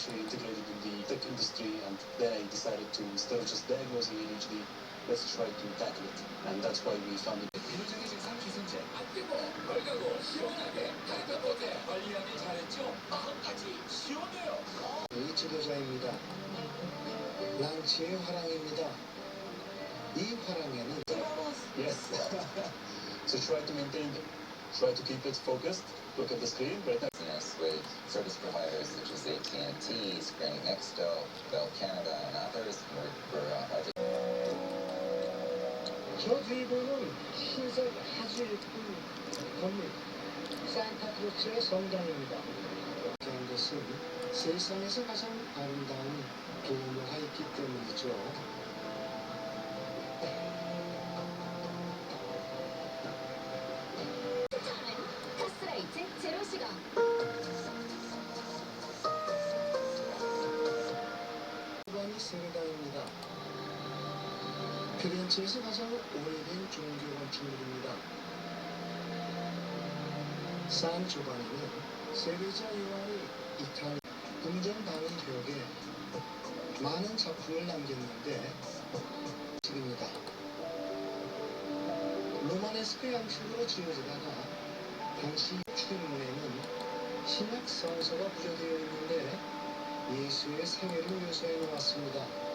actually integrated in the tech industry, and then I decided to instead of just diagnosing ADHD, let's try to tackle it, and that's why we founded. 비누중에 증상 기승제 아끼고 맑고 시원하게 달콤하게 관리하기 잘했죠? 마음까지 시원해요 이 지도자입니다. 랑치의 화랑입니다. 이 화랑에는 Yes. so try to maintain, try to keep it focused. Look at the screen right now. business with service providers such as AT&T, Sprint Nextel, Bell Canada, and others. We're, we're uh, I think 저 뒤로는 흰색 아주 예쁜 건물 산타크로스의 성당입니다. 그런 것은 세상에서 가장 아름다운 도로가 있기 때문이죠. 피렌체에서 가장 오래된 종교 건축물입니다. 산 조반에는 세계자 요한이 이탈리 궁전방위 벽에 많은 작품을 남겼는데 집입니다. 로마네스크 양식으로 지어지다가 당시 출입문에는 신약 성서가 부여되어 있는데 예수의 생애를 묘사해 놓았습니다.